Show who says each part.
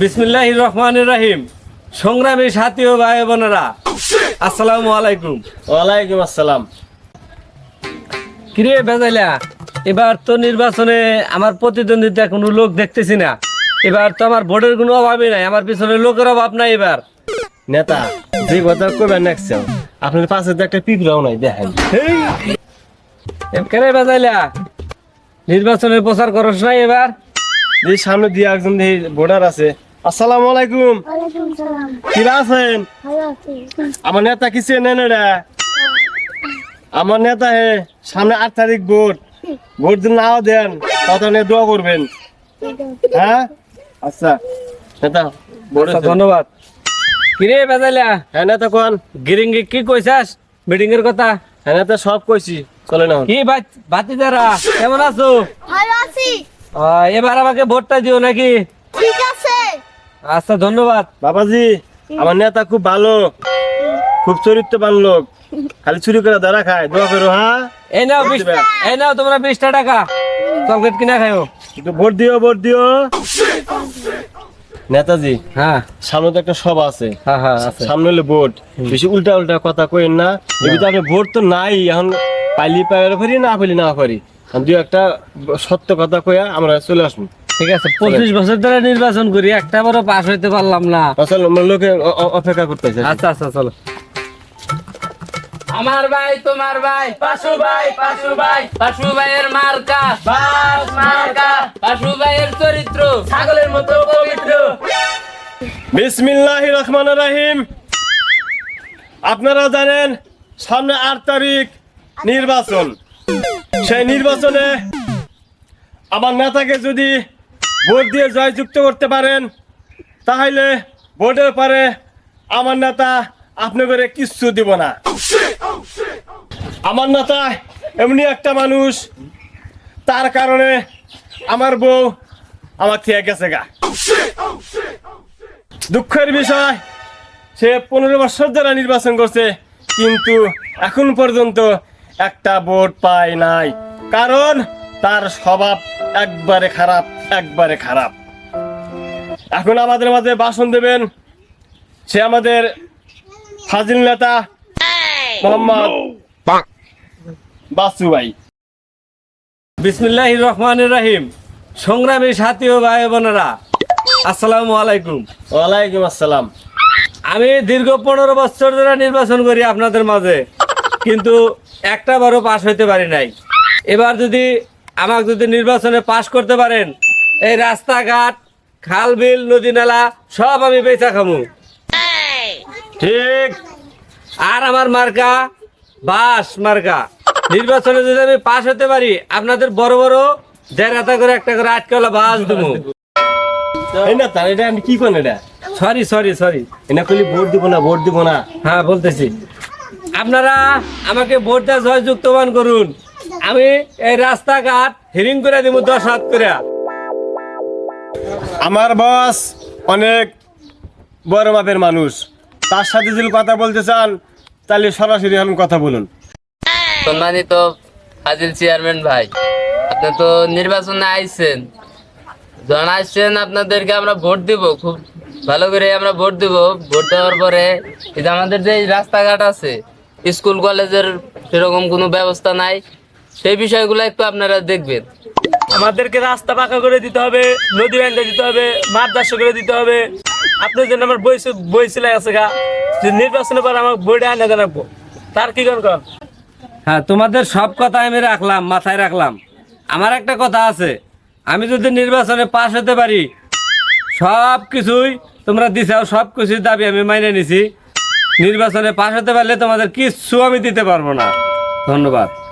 Speaker 1: বিসমিল্লাহ রহমান রাহিম। সংগ্রামী সাথী ও ভাই বোনেরা আসসালামু আলাইকুম।
Speaker 2: ওয়ালাইকুম আসসালাম।
Speaker 1: কিরে বেজাইলা এবার তো নির্বাচনে আমার প্রতিদ্বন্দ্বিতা কোনো লোক দেখতেছি না। এবার তো আমার ভোটের কোনো অভাবই নাই আমার পিছনে লোকের অভাব নাই এবার।
Speaker 2: নেতা যে কথা কইবেন নেক্সট আপনার পাশে তো একটা পিঁপড়াও নাই দেখেন।
Speaker 1: কেন বেজাইলা নির্বাচনের প্রচার করস নাই এবার?
Speaker 2: যে সামনে দিয়ে একজন ভোটার আছে আসসালামু আলাইকুম।
Speaker 3: ওয়ালাইকুম সালাম।
Speaker 2: কি আছেন?
Speaker 3: ভালো আছি।
Speaker 2: আমার নেতা কি চেনেন এটা আমার নেতা হে সামনে আট তারিখ ভোট। ভোট দিন নাও দেন কত নিয়ে দোয়া করবেন। হ্যাঁ? আচ্ছা। নেতা
Speaker 1: আচ্ছা, ধন্যবাদ। কিরে বেজাইলা?
Speaker 2: হ্যাঁ নেতা কোন?
Speaker 1: গিরিঙ্গি কি কইছাস? মিটিং এর কথা?
Speaker 2: হ্যাঁ নেতা সব কইছি। চলে না
Speaker 1: কি ভাই ভাতিজারা কেমন আছো?
Speaker 3: ভালো আছি।
Speaker 1: এবার আমাকে ভোটটা দিও নাকি? আচ্ছা ধন্যবাদ।
Speaker 2: বাবাজি আমার নেতা খুব ভালো। খুব চরিত্রবান লোক। খালি চুরি করে ধরা খায়। দোয়া করো হ্যাঁ
Speaker 1: এই নাও বিশ এই নাও তোমরা বিশটা টাকা। চকলেট কিনা খাইও।
Speaker 2: একটু ভোট দিও ভোট দিও। নেতাজি
Speaker 1: হ্যাঁ।
Speaker 2: সামনে তো একটা সভা আছে।
Speaker 1: হ্যাঁ হ্যাঁ
Speaker 2: সামনে হলে ভোট। বেশি উল্টা উল্টা কথা কইেন না। এবিতে আপনি ভোট তো নাই। এখন পাইলি পাইলে পারি না পাইলি না পারি। আমি দুই একটা সত্য কথা কইয়া আমরা চলে আসব।
Speaker 1: ঠিক আছে পঁচিশ বছর ধরে নির্বাচন করি একটা বড় পাস হইতে পারলাম না।
Speaker 2: আসলে আমরা লোকে অপেক্ষা করতেছে।
Speaker 1: আচ্ছা আচ্ছা চলো।
Speaker 4: আমার ভাই তোমার ভাই পাশু ভাই পাশু ভাই পাশু ভাইয়ের মার্কা বাস মার্কা পাশু ভাইয়ের চরিত্র ছাগলের মতো পবিত্র।
Speaker 2: বিসমিল্লাহ রহমান রাহিম। আপনারা জানেন সামনে আট তারিখ নির্বাচন। সেই নির্বাচনে আমার নেতাকে যদি ভোট দিয়ে জয়যুক্ত করতে পারেন, তাহলে ভোটের পরে আমার নেতা আপনাদের কিচ্ছু দিব না। আমার নেতা এমনি একটা মানুষ, তার কারণে আমার বউ আমার থেকে গেছে গা। দুঃখের বিষয়, সে পনেরো বছর ধরে নির্বাচন করছে, কিন্তু এখন পর্যন্ত একটা ভোট পায় নাই, কারণ তার স্বভাব একবারে খারাপ। একবারে খারাপ। এখন আমাদের মাঝে ভাষণ দেবেন সে আমাদের ফাজিল নেতা মোহাম্মদ বাসু ভাই।
Speaker 1: বিসমিল্লাহ রহমান রাহিম। সংগ্রামী সাথী ও ভাই বোনেরা আসসালামু আলাইকুম।
Speaker 2: ওয়ালাইকুম আসসালাম।
Speaker 1: আমি দীর্ঘ পনেরো বছর ধরে নির্বাচন করি আপনাদের মাঝে কিন্তু একটা বারও পাশ হইতে পারি নাই। এবার যদি আমাকে যদি নির্বাচনে পাশ করতে পারেন এই রাস্তাঘাট খাল বিল নদী নালা সব আমি বেচা খামু।
Speaker 2: ঠিক।
Speaker 1: আর আমার মার্কা বাস মার্কা। নির্বাচনে যদি আমি পাশ হতে পারি আপনাদের বড় বড় দেড় হাতা করে একটা করে আটকালা বাস দেবো।
Speaker 2: না তার এটা আমি কি করেন এটা?
Speaker 1: সরি সরি সরি
Speaker 2: এনা করলে ভোট দিব না ভোট দিব না।
Speaker 1: হ্যাঁ বলতেছি। আপনারা আমাকে ভোট দেওয়া জয়যুক্তবান করুন। আমি এই রাস্তাঘাট হিরিং করে দিব দশ হাত করে
Speaker 2: আমার বস অনেক বড় মাপের মানুষ। তার সাথে যদি কথা বলতে চান, তাহলে সরাসরি এখন কথা বলুন।
Speaker 4: সম্মানিত হাজির চেয়ারম্যান ভাই, আপনি তো নির্বাচনে আইছেন। যখন আসছেন আপনাদেরকে আমরা ভোট দিব, খুব ভালো করে আমরা ভোট দিব। ভোট দেওয়ার পরে এই যে আমাদের যে রাস্তাঘাট আছে, স্কুল, কলেজের সেরকম কোনো ব্যবস্থা নাই। সেই বিষয়গুলো একটু আপনারা দেখবেন।
Speaker 1: আমাদেরকে রাস্তা পাকা করে দিতে হবে, নদী বান্ধে দিতে হবে চাষ করে দিতে হবে। আপনার জন্য আমার বই বই সিলাই আছে গা। যে নির্বাচনের পর আমার বইটা আনে জানাব তার কি কর? হ্যাঁ তোমাদের সব কথা আমি রাখলাম, মাথায় রাখলাম। আমার একটা কথা আছে, আমি যদি নির্বাচনে পাশ হতে পারি, সব কিছুই তোমরা দিছাও, সব কিছুই দাবি আমি মাইনে নিছি। নির্বাচনে পাশ হতে পারলে তোমাদের কিচ্ছু আমি দিতে পারব না। ধন্যবাদ।